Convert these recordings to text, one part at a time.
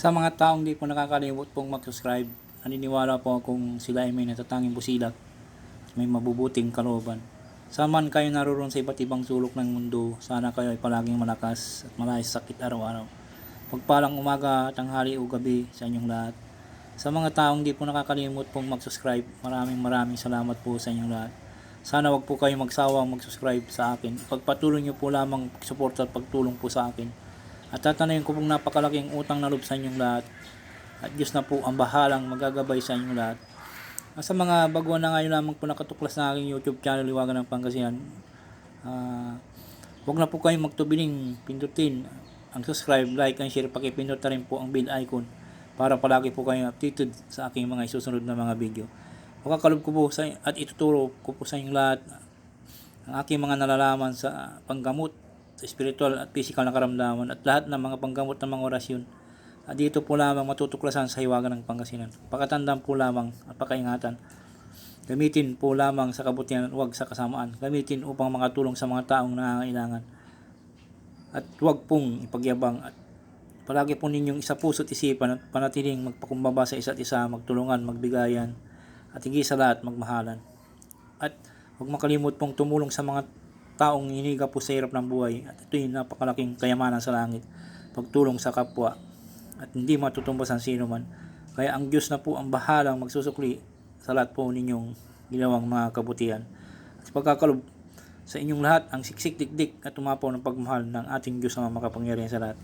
Sa mga taong di po nakakalimot pong mag-subscribe, naniniwala po akong sila ay may natatanging busilak, may mabubuting kalooban. Saman kayo naroon sa iba't ibang sulok ng mundo, sana kayo ay palaging malakas at malayas sa sakit araw-araw. Pagpalang umaga, tanghali o gabi sa inyong lahat. Sa mga taong di po nakakalimot pong mag-subscribe, maraming maraming salamat po sa inyong lahat. Sana wag po kayong magsawang mag-subscribe sa akin. Pagpatuloy niyo po lamang support at pagtulong po sa akin. At tatanayin ko pong napakalaking utang na loob sa inyong lahat. At Diyos na po ang bahalang magagabay sa inyong lahat. At sa mga baguhan na ngayon lamang po nakatuklas na aking YouTube channel, Liwagan ng Pangasinan, ah huwag na po kayong magtubiling pindutin ang subscribe, like, and share. Pakipindot na rin po ang bell icon para palagi po kayong updated sa aking mga isusunod na mga video. Makakalob ko po sa, at ituturo ko po sa inyong lahat ang aking mga nalalaman sa panggamot, sa spiritual at physical na karamdaman at lahat ng mga panggamot ng mga orasyon. At dito po lamang matutuklasan sa hiwaga ng Pangasinan. Pakatandaan po lamang at pakaingatan. Gamitin po lamang sa kabutihan at huwag sa kasamaan. Gamitin upang makatulong sa mga taong nangangailangan. At huwag pong ipagyabang at palagi po ninyong isa puso't isipan at panatiling magpakumbaba sa isa't isa, magtulungan, magbigayan, at higit sa lahat magmahalan. At huwag makalimot pong tumulong sa mga taong hiniga po sa hirap ng buhay at ito'y napakalaking kayamanan sa langit. Pagtulong sa kapwa at hindi matutumbas ang sino man. Kaya ang Diyos na po ang bahalang magsusukli sa lahat po ninyong ginawang mga kabutihan. At sa pagkakalob sa inyong lahat ang siksik dikdik at tumapaw ng pagmahal ng ating Diyos na makapangyarihan sa lahat.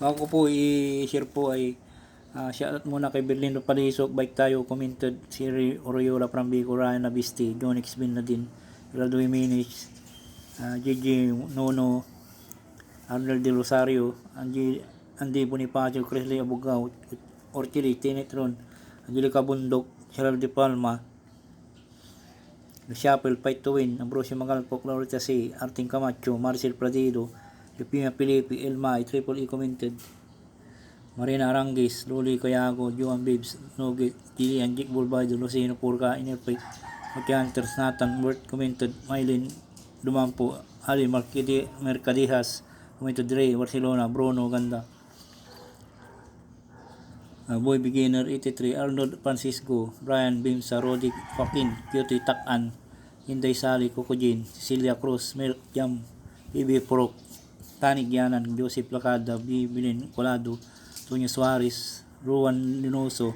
Bago ko po i-share po ay uh, shoutout muna kay Berlino Palisok, Bike Tayo, commented, si Oriola Prambico, Ryan Nabisti, John X. Bin Nadine, Geraldo Jimenez, uh, JJ Nono, Arnold De Rosario, Andy, Andy Bonifacio, Crisley Abugao, Orchili, Tinetron, Angelica Bundok, Gerald De Palma, Chapel, Win, Ambrosio Magalpo, Clarita C, Arting Camacho, Marcel Pradido, Lupina Pilipi, Elma, Triple E commented, Marina Arangis, Luli Kayago, Juan Babes, Nugget, Gillian, Jake Bulbaido, Lucino Purka, Inerpay, Hunters, Nathan, Word commented, Mylin, Dumampo, Ali Marcadi, Mercadijas, commented Ray, Barcelona, Bruno, Ganda, Uh, Boy Beginner 83, Arnold Francisco, Brian Bimsa, Rodic, Joaquin, Cutie Takan, Inday Sali, Kokojin, Cecilia Cruz, Milk Jam, Bibi Prok, Tanig Yanan, Joseph Lacada, Bibilin Colado, Tonya Suarez, Ruan Linoso,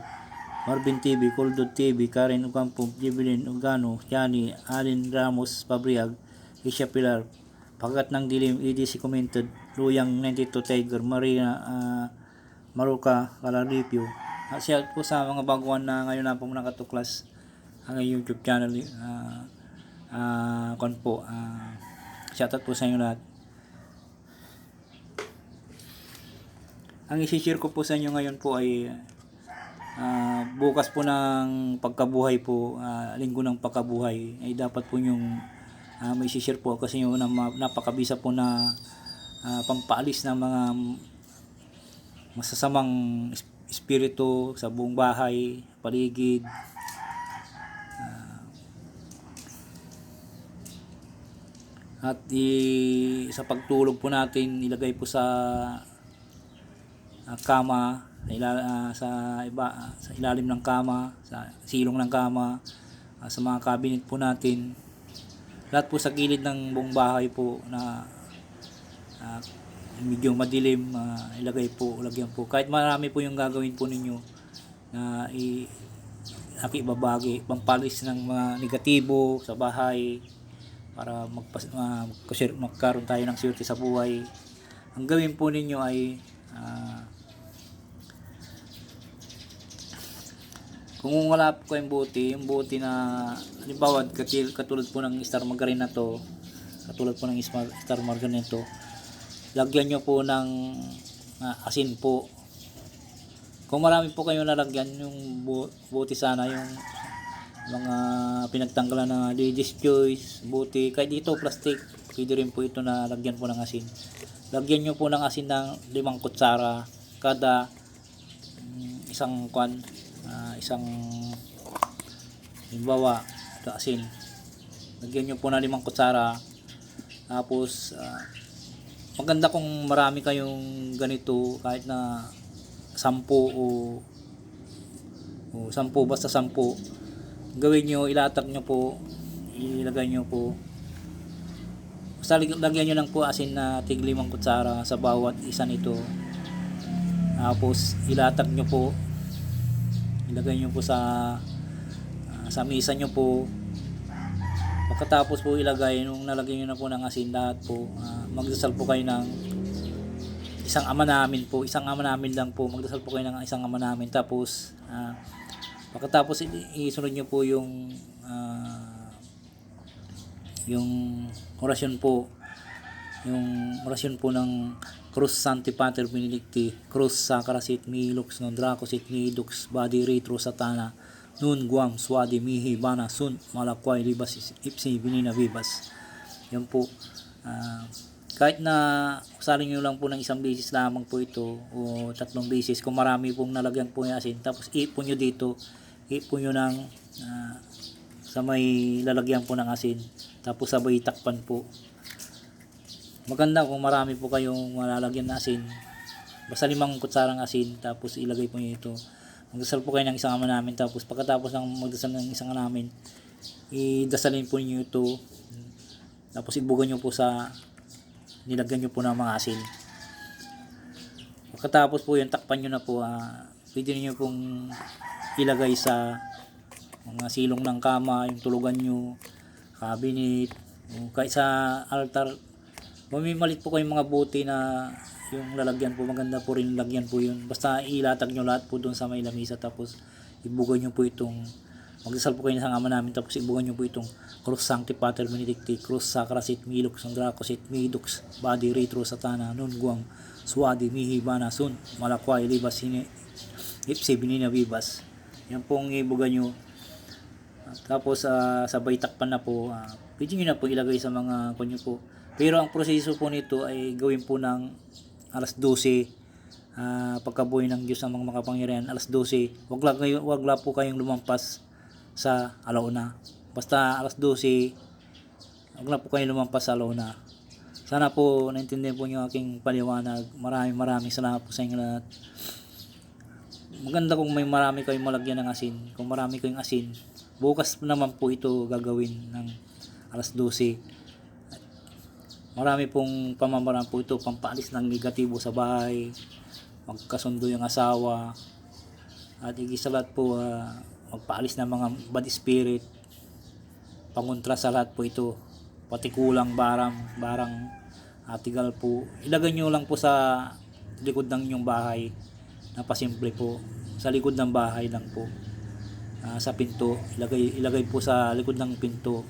Marvin TV, Coldod TV, Karen Ocampo, Jibilin Ugano, Chani, Alin Ramos, Pabriag, Isha Pilar, Pagat ng Dilim, EDC Commented, Luyang 92 Tiger, Maria uh, Maruka, Kalaripyo. At siya po sa mga baguhan na ngayon na po nakatuklas ang YouTube channel uh, uh, kon po uh, shoutout po sa inyo lahat ang isi-share ko po sa inyo ngayon po ay uh, bukas po ng pagkabuhay po uh, linggo ng pagkabuhay ay dapat po yung uh, may isi-share po kasi yung na, napakabisa po na uh, pampaalis ng mga masasamang espiritu sa buong bahay, paligid. Uh, at i, sa pagtulog po natin, ilagay po sa uh, kama, ila, uh, sa iba uh, sa ilalim ng kama, sa silong ng kama, uh, sa mga cabinet po natin. Lahat po sa gilid ng buong bahay po na uh, medyo madilim uh, ilagay po lagyan po kahit marami po yung gagawin po ninyo na i nakibabagi pampalis ng mga negatibo sa bahay para magpas, uh, magkaroon tayo ng swerte sa buhay ang gawin po ninyo ay uh, kung wala po kayong buti yung buti na halimbawa katulad po ng star margarine na to katulad po ng star margarine na to lagyan nyo po ng uh, asin po. Kung marami po kayo nalagyan yung bu buti sana yung mga pinagtanggalan na ladies choice buti kahit dito plastic pwede rin po ito na lagyan po ng asin. Lagyan nyo po ng asin ng limang kutsara kada mm, isang kwan, ah, isang halimbawa, ito asin. Lagyan nyo po na limang kutsara. Tapos, ah, maganda kung marami kayong ganito kahit na sampu o o sampu basta sampu gawin nyo ilatag nyo po ilagay nyo po basta lagyan nyo lang po asin na tig limang kutsara sa bawat isa nito tapos ilatag nyo po ilagay nyo po sa ah, sa misa nyo po. Pagkatapos po ilagay nung nalagyan nyo na po ng asin lahat po ah, magdasal po kayo ng isang ama namin po. Isang ama namin lang po. Magdasal po kayo ng isang ama namin. Tapos ah, pagkatapos isunod nyo po yung ah, yung orasyon po. Yung orasyon po ng Cruz Santi Pater Benedicti Cruz Sacra Sit Milux Non Draco Sit Nidux Badi Retro Satana Nun Guam Swadi Mihi Bana Sun Malakway Libas Ipsi Binina Vivas. Yan po. Ah, kahit na usalin nyo lang po ng isang beses lamang po ito o tatlong beses kung marami pong nalagyan po yung asin tapos ipon nyo dito ipon nyo ng ah, sa may lalagyan po ng asin tapos sabay takpan po maganda kung marami po kayong malalagyan na asin. Basta limang kutsarang asin tapos ilagay po nyo ito. Magdasal po kayo ng isang ama namin tapos pagkatapos ng magdasal ng isang ama namin idasalin po niyo ito. Tapos ibugan nyo po sa nilagyan nyo po ng mga asin. Pagkatapos po yung takpan nyo na po ah, pwede niyo pong ilagay sa mga silong ng kama yung tulugan nyo cabinet kahit sa altar mamimalit po kayong mga buti na yung lalagyan po maganda po rin lagyan po yun. Basta ilatag nyo lahat po doon sa may lamisa tapos ibugan nyo po itong magdasal po kayo sa ama namin tapos ibugan nyo po itong Cruz Sancti Pater Benedicti Cruz Sacra Sit Milux Sandraco Sit Midux Badi Retro Satana Nun Guam Swadi Mihi Bana Sun Malakway Libas Sine Ipsi Binina Vivas. Yan pong ibugan nyo. Tapos ah, sabay takpan na po, uh, pwede nyo na po ilagay sa mga kunyo po. Pero ang proseso po nito ay gawin po ng alas 12 ah, pagkabuhay ng Diyos ang mga makapangyarihan alas 12 wag lang kayo wag lang po kayong lumampas sa alauna. Basta alas 12 wag lang po kayong lumampas sa alauna. Sana po naintindihan po niyo aking paliwanag. Maraming maraming salamat po sa inyo lahat. Maganda kung may marami kayong malagyan ng asin. Kung marami kayong asin bukas naman po ito gagawin ng alas 12 marami pong pamamaraan po ito pampaalis ng negatibo sa bahay magkasundo yung asawa at higit lahat po ah, magpaalis ng mga bad spirit pangontra sa lahat po ito pati kulang barang barang atigal po. Ilagay nyo lang po sa likod ng inyong bahay napasimple po. Sa likod ng bahay lang po. Ah, sa pinto ilagay ilagay po sa likod ng pinto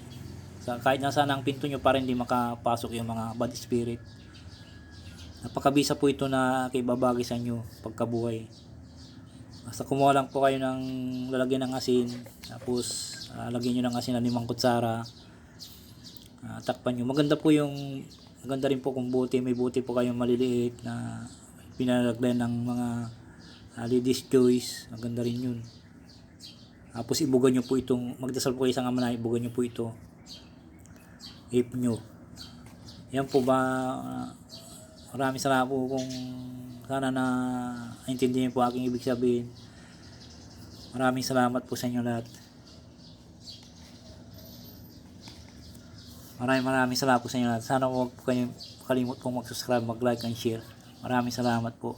sa kahit nasa ang pinto nyo para hindi makapasok yung mga bad spirit. Napakabisa po ito na kay babagay sa inyo pagkabuhay. Basta kumuha lang po kayo ng lalagyan ng asin tapos ah, lagyan nyo ng asin na limang kutsara. Ah, takpan nyo. Maganda po yung maganda rin po kung buti may buti po kayong maliliit na pinalagyan ng mga ah, ladies choice. Maganda rin yun. Tapos ibugan nyo po itong, magdasal po kayo sa ama na ibugan nyo po ito. Hip nyo. Yan po ba, ah, maraming salamat po kung sana na intindihan po aking ibig sabihin. Maraming salamat po sa inyo lahat. Maraming maraming salamat po sa inyo lahat. Sana huwag po kayong kalimut pong mag-subscribe, mag-like and share. Maraming salamat po.